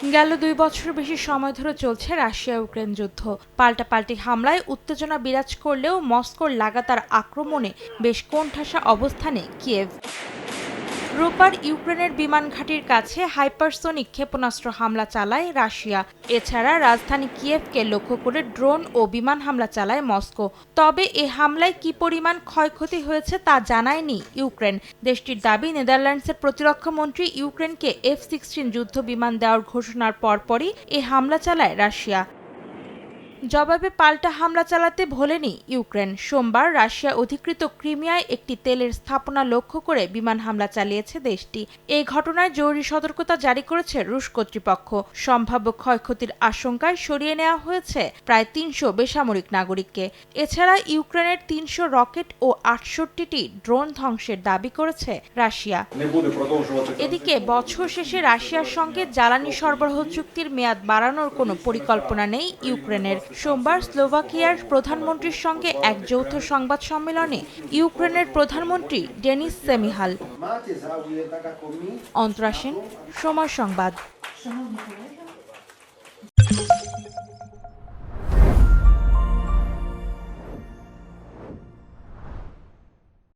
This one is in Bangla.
গেল দুই বছর বেশি সময় ধরে চলছে রাশিয়া ইউক্রেন যুদ্ধ। পাল্টাপাল্টি হামলায় উত্তেজনা বিরাজ করলেও মস্কোর লাগাতার আক্রমণে বেশ কোণঠাসা অবস্থানে কিয়েভ। রোববার ইউক্রেনের বিমান ঘাঁটির কাছে হাইপারসোনিক ক্ষেপণাস্ত্র হামলা চালায় রাশিয়া। এছাড়া রাজধানী কিয়েভকে লক্ষ্য করে ড্রোন ও বিমান হামলা চালায় মস্কো। তবে এ হামলায় কি পরিমাণ ক্ষয়ক্ষতি হয়েছে তা জানায়নি ইউক্রেন। দেশটির দাবি, নেদারল্যান্ডসের প্রতিরক্ষা মন্ত্রী ইউক্রেনকে এফ সিক্সটিন যুদ্ধ বিমান দেওয়ার ঘোষণার পরপরই এ হামলা চালায় রাশিয়া। জবাবে পাল্টা হামলা চালাতে ভোলেনি ইউক্রেন। সোমবার রাশিয়া অধিকৃত ক্রিমিয়ায় একটি তেলের স্থাপনা লক্ষ্য করে বিমান হামলা চালিয়েছে দেশটি। এই ঘটনায় জরুরি সতর্কতা জারি করেছে রুশ কর্তৃপক্ষ। সম্ভাব্য ক্ষয়ক্ষতির আশঙ্কায় সরিয়ে নেওয়া হয়েছে প্রায় তিনশো বেসামরিক নাগরিককে। এছাড়া ইউক্রেনের তিনশো রকেট ও আটষট্টিটি ড্রোন ধ্বংসের দাবি করেছে রাশিয়া। এদিকে বছর শেষে রাশিয়ার সঙ্গে জ্বালানি সরবরাহ চুক্তির মেয়াদ বাড়ানোর কোনো পরিকল্পনা নেই ইউক্রেনের। সোমবার স্লোভাকিয়ার প্রধানমন্ত্রীর সঙ্গে এক যৌথ সংবাদ সম্মেলনে ইউক্রেনের প্রধানমন্ত্রী ডেনিস সেমিহাল। অন্তরাসীন, সময় সংবাদ।